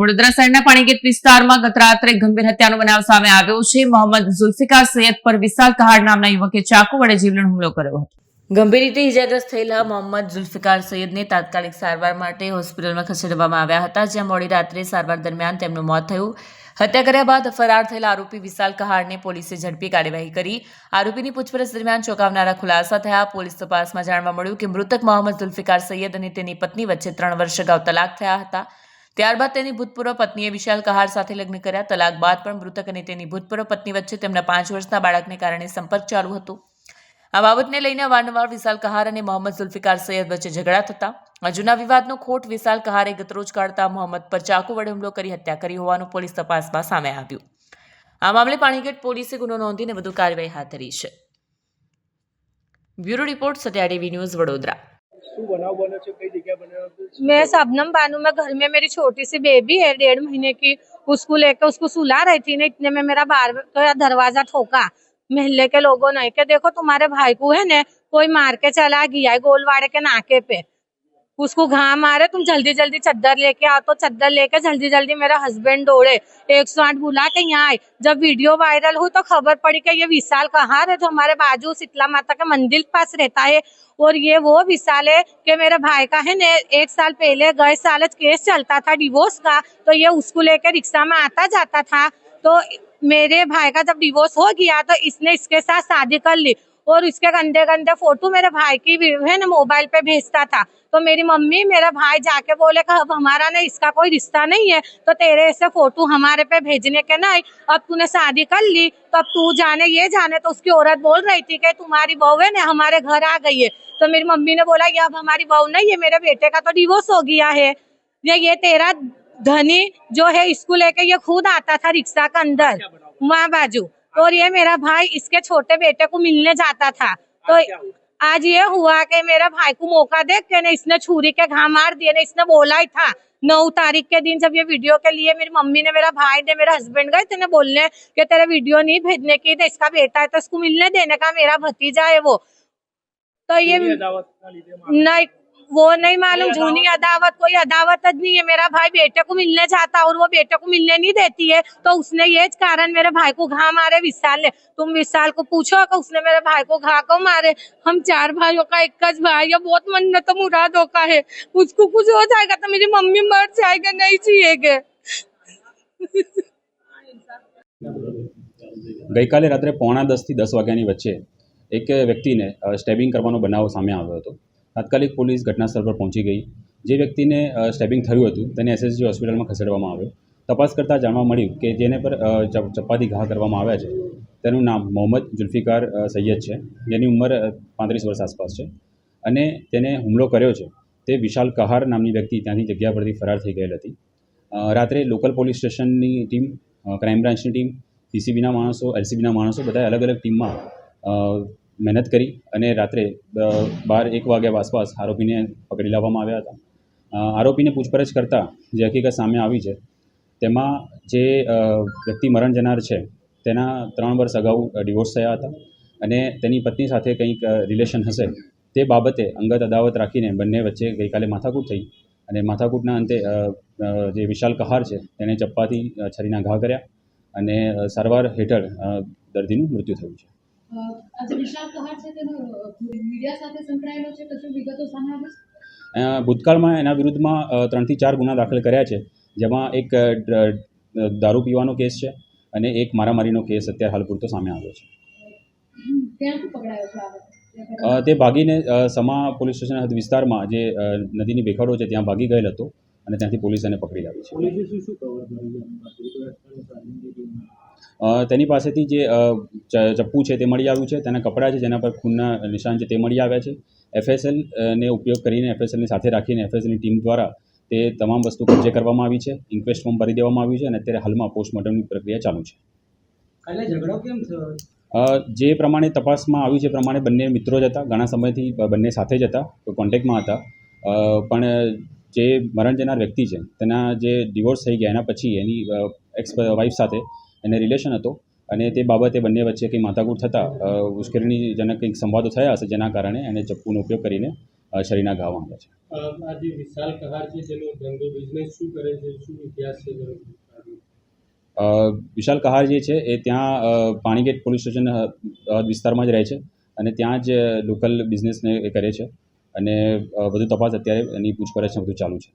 વડોદરા શહેરના પાણીગેટ વિસ્તારમાં ગત રાત્રે ગંભીર હત્યાનો બનાવ સામે આવ્યો છે. મોહમ્મદ ઝુલ્ફિકાર સૈયદ પર વિશાલ કહાડ નામના યુવકે ચાકુ વડે જીવલેણ હુમલો કર્યો હતો. ગંભીર રીતે ઇજાગ્રસ્ત થયેલા મોહમ્મદ ઝુલ્ફિકાર સૈયદને તાત્કાલિક સારવાર માટે હોસ્પિટલમાં ખસેડવામાં આવ્યા હતા, જ્યાં મોડી રાત્રે સારવાર દરમિયાન તેમનું મોત થયું. હત્યા કર્યા બાદ ફરાર થયેલા આરોપી વિશાલ કહાડને પોલીસે ઝડપી કાર્યવાહી કરી. આરોપીની પૂછપરછ દરમિયાન ચોંકાવનારા ખુલાસા થયા. પોલીસ તપાસમાં જાણવા મળ્યું કે મૃતક મોહમ્મદ ઝુલ્ફિકાર સૈયદ અને તેની પત્ની વચ્ચે ત્રણ વર્ષ અગાઉ તલાક થયા હતા. ત્યારબાદ તેની ભૂતપૂર્વ પત્નીએ વિશાલ કહાર સાથે લગ્ન કર્યા. તલાક બાદ પણ મૃતક અને તેની ભૂતપૂર્વ પત્ની વચ્ચે તેમના પાંચ વર્ષના બાળકને કારણે સંપર્ક ચાલુ હતો. આ બાબતને લઈને વારંવાર વિશાલ કહાર અને મોહમ્મદ ઝુલ્ફિકાર સૈયદ વચ્ચે ઝઘડા થતા. હજુના જૂના વિવાદનો ખોટ વિશાલ કહારે ગતરોજ કાઢતા મોહમ્મદ પર ચાકુ વડે હુમલો કરી હત્યા કરી હોવાનું પોલીસ તપાસમાં સામે આવ્યું. આ મામલે પાણીગેટ પોલીસે ગુનો નોંધીને વધુ કાર્યવાહી હાથ ધરી છે. Bureau report Satya TV news Vadodara. શું બનાવ બન્યો છે કઈ જગ્યા બન્યો હતો मैं शबनम बानू मैं घर में मेरी छोटी सी बेबी है डेढ़ महीने की उसको लेके उसको सुला रही थी ना इतने में मेरा बार तो दरवाजा ठोका मोहल्ले के लोगों ने कि देखो तुम्हारे भाई को है ना कोई मार के चला गया है गोलवाड़े के नाके पे उसको घाव मारे, तुम जल्दी जल्दी चद्दर लेके आओ तो चद्दर लेके जल्दी जल्दी मेरा हस्बैंड दौड़े। एक सौ आठ बुला के यहाँ आए। जब वीडियो वायरल हुई तो खबर पड़ी कि ये विशाल कहाँ है? जो हमारे बाजू शीतला माता के मंदिर के पास रहता है। और ये वो विशाल है कि मेरे भाई का है ना एक साल पहले, गए साल केस चलता था डिवोर्स का तो ये उसको लेकर रिक्शा में आता जाता था। तो मेरे भाई का जब डिवोर्स हो गया तो इसने इसके साथ शादी कर ली। और इसके गंदे गंदे फ़ोटो मेरे भाई की भी है ना मोबाइल पे भेजता था। तो मेरी मम्मी मेरा भाई जाके बोले कि अब हमारा ना इसका कोई रिश्ता नहीं है तो तेरे ऐसे फ़ोटो हमारे पे भेजने के नहीं अब तूने शादी कर ली तो अब तू जाने ये जाने तो उसकी औरत बोल रही थी कि तुम्हारी बहू है ना हमारे घर आ गई है। तो मेरी मम्मी ने बोला ये अब हमारी बहू नहीं है मेरे बेटे का तो डिवोर्स हो गया है। ये ये तेरा धनी जो है इसको लेके ये खुद आता था रिक्शा के अंदर माँ बाजू। और ये मेरा भाई इसके छोटे बेटे को मिलने जाता था। तो आज ये हुआ कि मेरा भाई को मौका देख के ना इसने छुरी के घा मार दिया ना इसने बोला ही था। नौ तारीख के दिन जब ये वीडियो के लिए मेरी मम्मी ने मेरा भाई ने मेरा हस्बैंड गए थे बोलने कि तेरा वीडियो नहीं भेजने की तो इसका बेटा है तो इसको मिलने देने का मेरा भतीजा है वो। तो ये नहीं वो नहीं मालूम जूनी अदावत कोई अदावत ज नहीं है मेरा भाई बेटे को मिलने जाता और वो बेटे को मिलने नहीं देती है तो उसने ये ज कारण मेरे भाई को घा मारे विशाल ने तुम विशाल को पूछो कि उसने मेरे भाई को घा को मारे हम चार भाइयों का एक ज भाई है बहुत मन्नत मुरादों का है उसको कुछ हो जाएगा तो मेरी मम्मी मर जाएगा नहीं जिएगा ગઈકાલે રાત્રે પોણા દસથી દસ વાગ્યાની વચ્ચે એક વ્યક્તિને અ, સ્ટેબિંગ કરવાનો બનાવ સામે આવ્યો હતો તાત્કાલિક પોલીસ ઘટનાસ્થળ પર પહોંચી ગઈ. જે વ્યક્તિને સ્ટેબિંગ થયું હતું, તેને એસએસજી હોસ્પિટલમાં ખસેડવામાં આવ્યો. તપાસ કરતાં જાણવા મળ્યું કે જેને પર ચપાતી ઘા કરવામાં આવ્યા છે. તેનું નામ મોહમ્મદ જુલ્ફિકાર સૈયદ છે. જેની ઉંમર પાંત્રીસ વર્ષ આસપાસ છે. અને તેને હુમલો કર્યો છે. તે વિશાલ કહાર નામની વ્યક્તિ ત્યાંની જગ્યા પરથી ફરાર થઈ ગયેલ હતી. રાત્રે લોકલ પોલીસ સ્ટેશનની ટીમ ક્રાઇમ બ્રાન્ચની ટીમ સીસીબીના માણસો એલસીબીના માણસો બધા અલગ અલગ ટીમમાં મહેનત કરી અને રાત્રે બાર, એક વાગ્યા આસપાસ આરોપીને પકડી લાવવામાં આવ્યા હતા. આરોપીને પૂછપરછ કરતાં જે હકીકત સામે આવી છે, તેમાં જે વ્યક્તિ મરણ જનાર છે, તેના ત્રણ વર્ષ અગાઉ ડિવોર્સ થયા હતા અને તેની પત્ની સાથે કંઈક રિલેશન હશે, તે બાબતે અંગત અદાવત રાખીને બંને વચ્ચે ગઈકાલે માથાકૂટ થઈ અને માથાકૂટના અંતે જે વિશાલ કહાર છે તેને ચપ્પાથી છરીના ઘા કર્યા અને સારવાર હેઠળ દર્દીનું મૃત્યુ થયું છે. આજે વિશાલ કહાર છે તેનો મીડિયા સાથે સંકળાયેલો છે કશું વિગતો સામે આવી છે? ભૂતકાળમાં એના વિરુદ્ધમાં ત્રણથી ચાર ગુના દાખલ કર્યા છે. જેમાં એક દારૂ પીવાનો કેસ છે અને એક મારામારીનો કેસ અત્યારે હાલ પૂરતો સામે આવ્યો છે. તે ભાગીને સમા પોલીસ સ્ટેશન હદ વિસ્તારમાં જે નદીની ભેખાડો છે ત્યાં ભાગી ગયેલ હતો. અને ત્યાંથી પોલીસ એને પકડી લાવી છે. તેની પાસેથી જે ચપ્પુ છે તે મળી આવ્યું છે. તેના કપડાં છે જેના પર ખૂનના નિશાન છે તે મળી આવ્યા છે. એફએસએલ ને ઉપયોગ કરીને એફએસએલની સાથે રાખીને એફએસએલની ટીમ દ્વારા તે તમામ વસ્તુ કબજે કરવામાં આવી છે. ઇન્ક્વેસ્ટ ફોર્મ ભરી દેવામાં આવ્યું છે અને અત્યારે હાલમાં પોસ્ટમોર્ટમની પ્રક્રિયા ચાલુ છે. કાલે ઝઘડો કેમ થયો? અ, જે પ્રમાણે તપાસમાં આવ્યું છે એ પ્રમાણે બંને મિત્રો જ હતા. ઘણા સમયથી બંને સાથે જ હતા. કોન્ટેક્ટમાં હતા. પણ જે મરણ જનાર વ્યક્તિ છે તેના જે ડિવોર્સ થઈ ગયા એના પછી એની એક્સ વાઇફ સાથે એને રિલેશન હતો અને તે બાબતે બંને વચ્ચે કંઈ માથાકૂટ થતાં ઉશ્કેરણીજનક કંઈક સંવાદો થયા હશે જેના કારણે એણે ચપ્પુનો ઉપયોગ કરીને શરીરના ઘા વાગ્યા છે. આ જે વિશાલ કહાર છે તેનો ધંધો બિઝનેસ શું કરે છે? શું ઇતિહાસ છે વિશાલ કહાર જે છે એ ત્યાં પાણીગેટ પોલીસ સ્ટેશન વિસ્તારમાં જ રહે છે અને ત્યાં જ લોકલ બિઝનેસને એ કરે છે. અને વધુ તપાસ અત્યારે એની પૂછપરછ બધું ચાલુ છે.